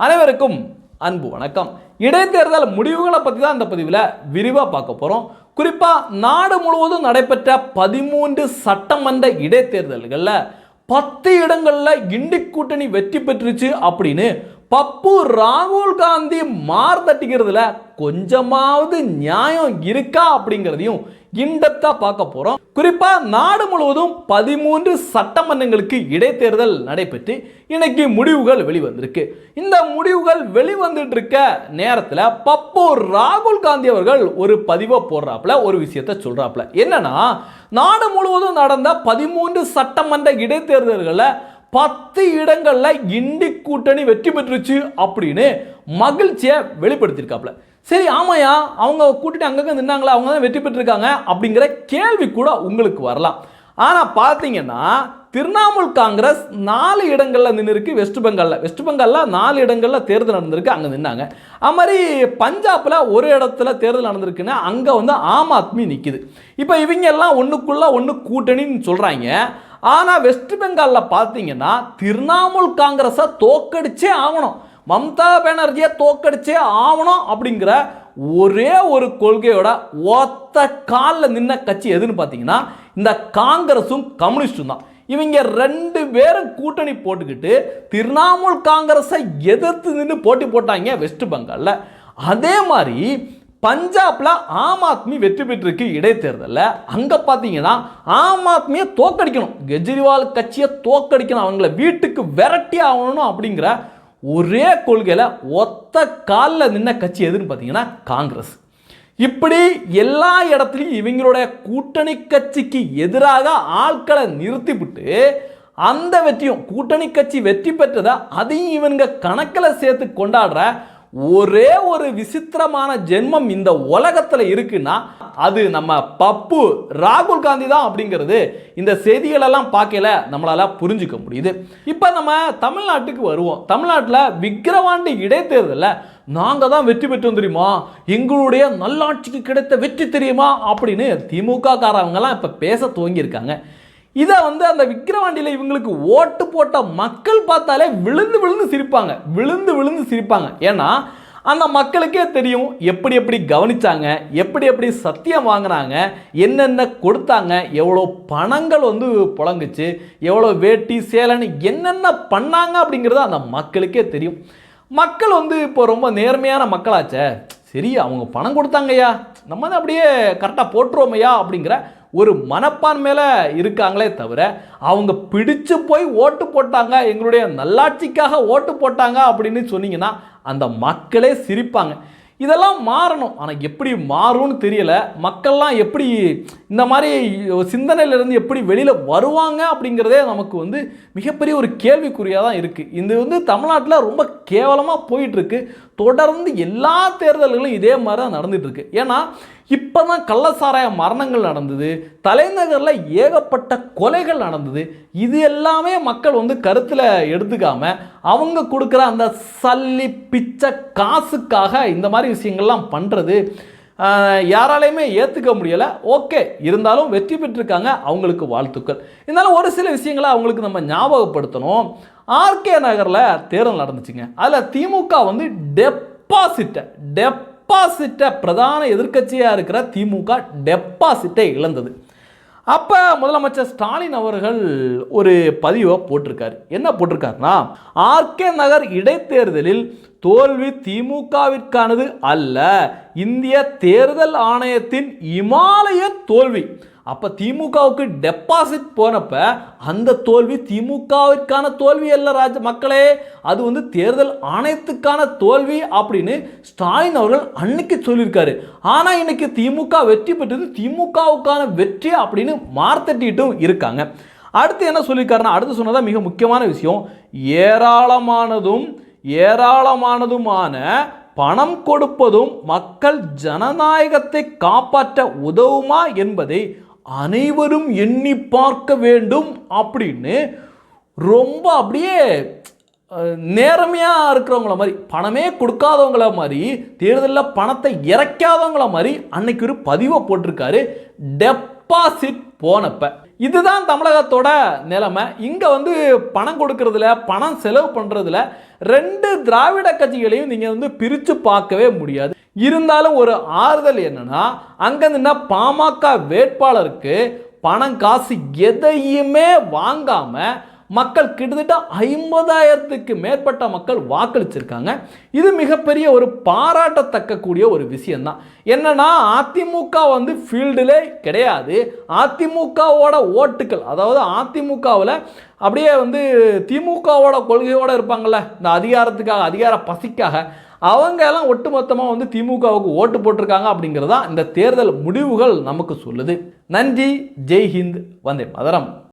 அனைவருக்கும் அன்பு வணக்கம். இடைத்தேர்தல் முடிவுகளை பற்றி தான் இந்த பதிவில் விரிவாக பார்க்க போகிறோம் குறிப்பாக நாடு முழுவதும் நடைபெற்ற பதிமூன்று சட்டமன்ற இடைத்தேர்தல்களில் பத்து இடங்களில் இண்டி கூட்டணி வெற்றி பெற்றுச்சு அப்படின்னு பப்பு ராகுல் காந்தி மார்தட்டிக்கிறதுல கொஞ்சமாவது நியாயம் இருக்கா அப்படிங்கிறதையும் இன்டெப்தா பார்க்க போகிறோம் குறிப்பாக நாடு முழுவதும் பதிமூன்று சட்டமன்றங்களுக்கு இடைத்தேர்தல் நடைபெற்று இன்னைக்கு முடிவுகள் வெளிவந்திருக்கு. இந்த முடிவுகள் வெளிவந்துட்டு இருக்க நேரத்தில் பப்பு ராகுல் காந்தி அவர்கள் ஒரு பதிவை போடுறாப்புல ஒரு விஷயத்த சொல்கிறாப்புல என்னன்னா நாடு முழுவதும் நடந்த பதிமூன்று சட்டமன்ற இடைத்தேர்தல்களில் பத்து இடங்களில் இண்டி கூட்டணி வெற்றி பெற்றுச்சு அப்படின்னு மகிழ்ச்சியை வெளிப்படுத்தியிருக்காப்ல சரி ஆமாயா அவங்க கூட்டணி அங்கங்கே நின்னாங்களா அவங்க தான் வெற்றி பெற்றிருக்காங்க அப்படிங்கிற கேள்வி கூட உங்களுக்கு வரலாம். ஆனால் பார்த்தீங்கன்னா திரிணாமுல் காங்கிரஸ் நாலு இடங்களில் நின்று இருக்கு வெஸ்ட் பெங்காலில். வெஸ்ட் பெங்காலில் நாலு இடங்களில் தேர்தல் நடந்திருக்கு அங்கே நின்னாங்க. அது மாதிரி பஞ்சாபில் ஒரு இடத்துல தேர்தல் நடந்திருக்குன்னா அங்கே வந்து ஆம் ஆத்மி நிற்கிது இப்போ இவங்க எல்லாம் ஒன்றுக்குள்ளே ஒன்று கூட்டணின்னு சொல்கிறாங்க ஆனால் வெஸ்ட் பெங்காலில் பார்த்தீங்கன்னா திரிணாமுல் காங்கிரஸை தோக்கடிச்சே ஆகணும். மம்தா பானர்ஜியை தோக்கடிச்சே ஆகணும் அப்படிங்கிற ஒரே ஒரு கொள்கையோட ஒத்த காலில் நின்ன கட்சி எதுன்னு பார்த்தீங்கன்னா இந்த காங்கிரஸும் கம்யூனிஸ்டும் தான். இவங்க ரெண்டு பேரும் கூட்டணி போட்டுக்கிட்டு திரிணாமுல் காங்கிரஸை எதிர்த்து நின்று போட்டி போட்டாங்க வெஸ்ட் பெங்காலில் அதே மாதிரி பஞ்சாப்ல ஆம் ஆத்மி வெற்றி பெற்றிருக்கு இடைத்தேர்தலில். அங்கே பார்த்தீங்கன்னா ஆம் ஆத்மியை தோக்கடிக்கணும் கெஜ்ரிவால் கட்சியை தோக்கடிக்கணும் அவங்கள வீட்டுக்கு விரட்டி ஆகணும் அப்படிங்கிற ஒரே கொள்கையில் ஒத்த காலில் நின்ன கட்சி எதுன்னு பார்த்தீங்கன்னா காங்கிரஸ். இப்படி எல்லா இடத்துலையும் இவங்களுடைய கூட்டணி கட்சிக்கு எதிராக ஆட்களை நிறுத்திவிட்டு அந்த வெற்றியும் கூட்டணி கட்சி வெற்றி பெற்றதை அதையும் இவங்க கணக்கில் சேர்த்து கொண்டாடுற ஒரே ஒரு விசித்திரமான ஜென்மம் இந்த உலகத்தில் இருக்குன்னா அது நம்ம பப்பு ராகுல் காந்தி தான் அப்படிங்கிறது இந்த செய்திகளெல்லாம் பார்க்கல நம்மளால் புரிஞ்சுக்க முடியுது. இப்போ நம்ம தமிழ்நாட்டுக்கு வருவோம். தமிழ்நாட்டில் விக்கிரவாண்டி இடைத்தேர்தலில் நாங்கள் தான் வெற்றி பெற்றோம் தெரியுமா? எங்களுடைய நல்லாட்சிக்கு கிடைத்த வெற்றி தெரியுமா? அப்படின்னு திமுக காரவங்கெல்லாம் இப்போ பேச துவங்கியிருக்காங்க. இதை வந்து அந்த விக்கிரவாண்டியில் இவங்களுக்கு ஓட்டு போட்ட மக்கள் பார்த்தாலே விழுந்து விழுந்து சிரிப்பாங்க. விழுந்து விழுந்து சிரிப்பாங்க. ஏன்னா அந்த மக்களுக்கே தெரியும் எப்படி எப்படி கவனிச்சாங்க எப்படி எப்படி சத்தியம் வாங்கினாங்க என்னென்ன கொடுத்தாங்க எவ்வளோ பணங்கள் வந்து புழங்குச்சு எவ்வளோ வேட்டி சேலைன்னு என்னென்ன பண்ணாங்க அப்படிங்கிறது அந்த மக்களுக்கே தெரியும். மக்கள் வந்து இப்போ ரொம்ப நேர்மையான மக்களாச்சே. சரி அவங்க பணம் கொடுத்தாங்கய்யா. நம்ம தான் அப்படியே கரெக்டாக போட்டுருவோமையா அப்படிங்கிற ஒரு மனப்பான்மையில் இருக்காங்களே தவிர அவங்க பிடிச்சு போய் ஓட்டு போட்டாங்க எங்களுடைய நல்லாட்சிக்காக ஓட்டு போட்டாங்க அப்படின்னு சொன்னீங்கன்னா அந்த மக்களே சிரிப்பாங்க. இதெல்லாம் மாறணும். ஆனால் எப்படி மாறும்னு தெரியல. மக்கள்லாம் எப்படி இந்த மாதிரி சிந்தனையிலேருந்து எப்படி வெளியில் வருவாங்க அப்படிங்கிறதே நமக்கு வந்து மிகப்பெரிய ஒரு கேள்விக்குறியாக தான் இருக்குது இது வந்து தமிழ்நாட்டில் ரொம்ப கேவலமாக போயிட்டுருக்கு தொடர்ந்து எல்லா தேர்தல்களும் இதே மாதிரி தான் நடந்துகிட்ருக்கு ஏன்னா இப்போ தான் கள்ளசாராய மரணங்கள் நடந்தது தலைநகரில் ஏகப்பட்ட கொலைகள் நடந்தது. இது எல்லாமே மக்கள் வந்து கருத்தில் எடுத்துக்காம அவங்க கொடுக்குற அந்த சல்லி பிச்சை காசுக்காக இந்த மாதிரி விஷயங்கள்லாம் பண்ணுறது யாராலையுமே ஏற்றுக்க முடியலை. ஓகே இருந்தாலும் வெற்றி பெற்றிருக்காங்க அவங்களுக்கு வாழ்த்துக்கள். இருந்தாலும் ஒரு சில விஷயங்களை அவங்களுக்கு நம்ம ஞாபகப்படுத்தணும். ஆர்கே நகரில் தேர்தல் நடந்துச்சுங்க. அதில் திமுக வந்து டெபாசிட்டை டெப்பாசிட்டை பிரதான எதிர்க்கட்சியாக இருக்கிற திமுக டெப்பாசிட்டை இழந்தது. அப்போ முதலமைச்சர் ஸ்டாலின் அவர்கள் ஒரு பதிவை போட்டிருக்காரு. என்ன போட்டிருக்காருன்னா ஆர்கே நகர் இடைத்தேர்தலில் தோல்வி திமுகவிற்கானது அல்ல இந்திய தேர்தல் ஆணையத்தின் இமாலய தோல்வி. அப்போ திமுகவுக்கு டெபாசிட் போனப்ப அந்த தோல்வி திமுகவிற்கான தோல்வி அல்ல ராஜ மக்களே. அது வந்து தேர்தல் ஆணையத்துக்கான தோல்வி அப்படின்னு ஸ்டாலின் அவர்கள் அன்னைக்கு சொல்லியிருக்காரு. ஆனால் இன்னைக்கு திமுக வெற்றி பெற்றது திமுகவுக்கான வெற்றி அப்படின்னு மார்த்தட்டிட்டும் இருக்காங்க. அடுத்து என்ன சொல்லியிருக்காருன்னா அடுத்து சொன்னதான் மிக முக்கியமான விஷயம். ஏராளமானதும் ஏராளமானதுமான பணம் கொடுப்பதும் மக்கள் ஜனநாயகத்தை காப்பாற்ற உதவுமா என்பதை அனைவரும் எண்ணி பார்க்க வேண்டும் அப்படின்னு ரொம்ப அப்படியே நேர்மையாக இருக்கிறவங்கள மாதிரி பணமே கொடுக்காதவங்கள மாதிரி தேர்தலில் பணத்தை இறக்காதவங்கள மாதிரி அன்னைக்கு ஒரு பதிவை போட்டிருக்காரு. டெபாசிட் போனப்ப. இதுதான் தமிழகத்தோட நிலைமை. இங்கே வந்து பணம் கொடுக்கறதுல பணம் செலவு பண்ணுறதுல ரெண்டு திராவிட கட்சிகளையும் நீங்கள் வந்து பிரித்து பார்க்கவே முடியாது. இருந்தாலும் ஒரு ஆறுதல் என்னன்னா அங்கே நின்னா பாமக வேட்பாளருக்கு பணம் காசு எதையுமே வாங்காமல் மக்கள் கிட்டத்தட்ட ஐம்பதாயிரத்துக்கு மேற்பட்ட மக்கள் வாக்களிச்சிருக்காங்க. இது மிகப்பெரிய ஒரு பாராட்டத்தக்கக்கூடிய ஒரு விஷயம்தான். என்னன்னா அதிமுக வந்து ஃபீல்டிலே கிடையாது. அதிமுகவோட ஓட்டுக்கள் அதாவது அதிமுகவில் அப்படியே வந்து திமுகவோட கொள்கையோடு இருப்பாங்கள்ல இந்த அதிகாரத்துக்காக அதிகார பசிக்காக அவங்க எல்லாம் ஒட்டுமொத்தமாக வந்து திமுகவுக்கு ஓட்டு போட்டிருக்காங்க அப்படிங்கிறது தான் இந்த தேர்தல் முடிவுகள் நமக்கு சொல்லுது. நன்றி. ஜெய் ஹிந்த் வந்தே மதரம்.